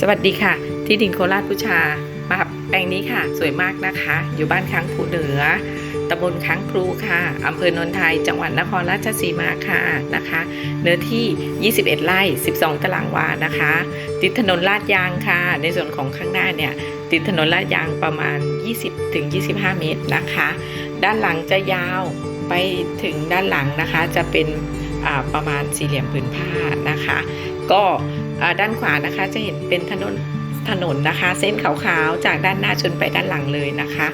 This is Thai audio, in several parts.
สวัสดีค่ะ ที่ดินโคราชพุชา มาแปลงนี้ค่ะ สวยมากนะคะ อยู่บ้านค้างภูเหนือตำบลค้างครูค่ะอำเภอโนนไทย จังหวัดนครราชสีมาค่ะนะคะ เนื้อที่ 21 ไร่ 12 ตารางวานะคะ ติดถนนลาดยางค่ะ ในส่วนของข้างหน้าเนี่ย ติดถนนลาดยางประมาณ 20-25 เมตรนะคะ ด้านหลังจะยาวไปถึงด้านหลังนะคะ จะเป็นประมาณสี่เหลี่ยมผืนผ้านะคะ ก็ ด้านขวานะคะจะเห็นเป็นถนนถนนนะคะ เส้นขาวๆจากด้านหน้าชนไปด้านหลังเลยนะคะ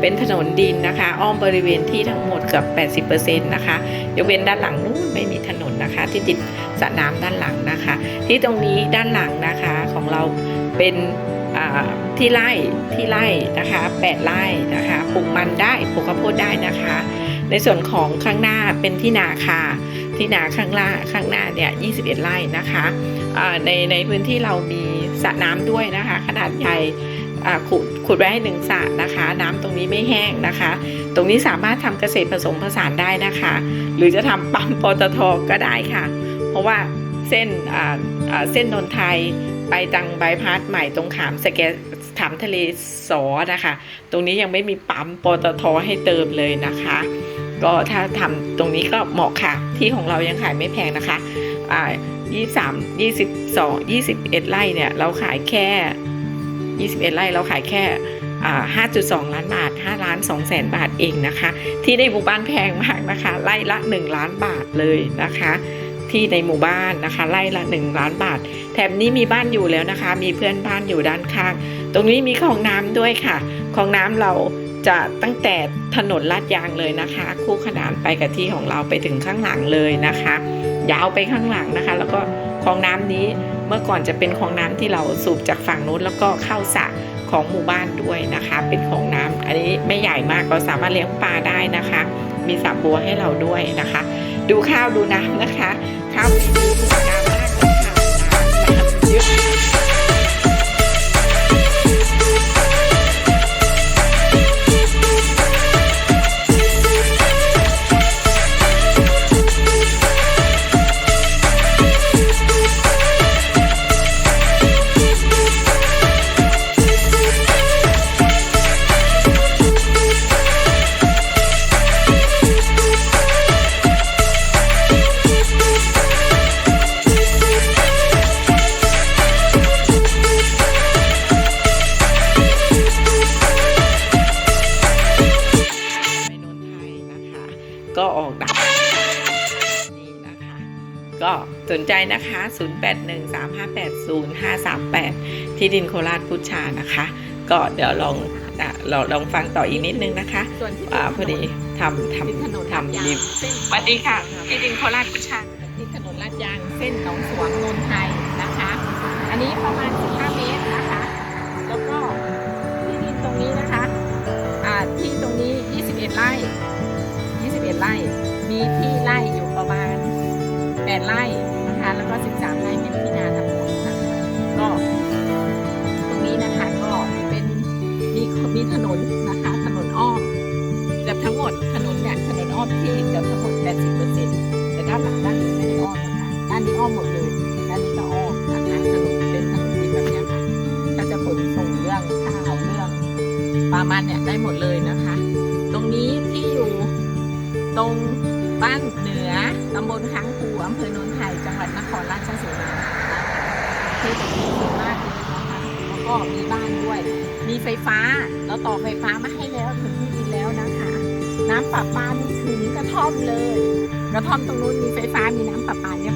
เป็นถนนดินนะคะ อ้อมบริเวณที่ทั้งหมดเกือบ80%นะคะยกเว้นด้านหลังนู้นไม่มีถนนนะคะ ที่ติดสระน้ำด้านหลังนะคะ ที่ตรงนี้ด้านหลังนะคะของเราเป็นที่ไร่ที่ไร่นะคะ8ไร่นะคะปลูกมันได้ปลูกข้าวโพดได้นะคะ ในส่วนของข้างหน้าเป็นที่นาค่ะ ที่นาข้างล่างข้างหน้าเนี่ย21 ไร่นะคะในในพื้นที่เรามีสระน้ำด้วยนะคะ ขนาดใหญ่ขุดขุดไว้ให้หนึ่งสระนะคะ น้ำตรงนี้ไม่แห้งนะคะ ตรงนี้สามารถทำเกษตรผสมผสานได้นะคะ หรือจะทำปั๊มปตทก็ได้ค่ะ เพราะว่าเส้นเส้นนนไทยไปตังบายพาสใหม่ตรงขามสแกถามทะเลสอนะคะ ตรงนี้ยังไม่มีปั๊มปตทให้เติมเลยนะคะ ก็ถ้าทำตรงนี้ก็เหมาะค่ะ ที่ของเรายังขายไม่แพงนะคะอ่า23 22 21 ไร่เนี่ย เราขายแค่ 21 ไร่เราขายแค่5.2 ล้านบาท 5 ล้าน2แสนบาทเองนะคะ ที่ในหมู่บ้านแพงมากนะคะไร่ละ 1 ล้านบาทเลยนะคะ ที่ในหมู่บ้านนะคะไร่ละ 1 ล้านบาท แถบนี้มีบ้านอยู่แล้วนะคะ มีเพื่อนบ้านอยู่ด้านข้าง ตรงนี้มีคลองน้ำด้วยค่ะคลองน้ำเรา จะตั้งแต่ถนนลาดยางเลยนะคะ คู่ขนานไปกับที่ของเราไปถึงข้างหลังเลยนะคะ ยาวไปข้างหลังนะคะ แล้วก็คลองน้ำนี้เมื่อก่อนจะเป็นคลองน้ำที่เราสูบจากฝั่งนู้นแล้วก็เข้าสระของหมู่บ้านด้วยนะคะ เป็นคลองน้ำอันนี้ไม่ใหญ่มากเราสามารถเลี้ยงปลาได้นะคะ มีสระบัวให้เราด้วยนะคะ ดูข้าวดูน้ำนะคะ ข้าวปีนี้สวยงามมากเลยค่ะน้ำเยอะ สนใจนะคะ 0813580538 ที่ดินโคราชพุชชานะคะ ก็เดี๋ยวลองอะเราลองฟังต่ออีกนิดนึงนะคะส่วนที่อ่าพอดีทำทติดถนนำลาดทำยางรีบเส้นสวัสดีค่ะที่ดินโคราชพุชชาติดถนนลาดยางเส้นหนองสวงนนไทยนะคะ อันนี้ประมาณ15เมตรนะคะ 8ไร่นะคะ แล้วก็ 13 ไร่เป็นที่นาทั้งหมดนะคะก็ตรงนี้นะคะก็เป็นมีมีถนนนะคะ ถนนอ้อมเกือบทั้งหมดถนนเนี่ยถนนอ้อมที่เกือบทั้งหมด 80%แต่ด้านหลังด้านนี้ไม่ได้อ้อมนะคะด้านนี้อ้อมหมดเลยด้านนี้ก็อ้อมนะคะถนนเป็นถนนดินแบบนี้ค่ะถ้าจะขนส่งเรื่องข้าวเรื่องปลามันเนี่ยได้หมดเลยนะคะ ตรงนี้ที่อยู่ตรงบ้านเหนือตำบลค้าง อำเภอโนนไทยจังหวัดนครราชสีมานะคะที่ตรงนี้สวยมากเลยนะคะแล้วก็มีบ้านด้วย มีไฟฟ้าเราต่อไฟฟ้ามาให้แล้วถึงที่ดินแล้วนะคะ น้ำประปานี่ถึงกระท่อมเลย กระท่อมตรงนู้นมีไฟฟ้ามีน้ำประปาเรียบร้อย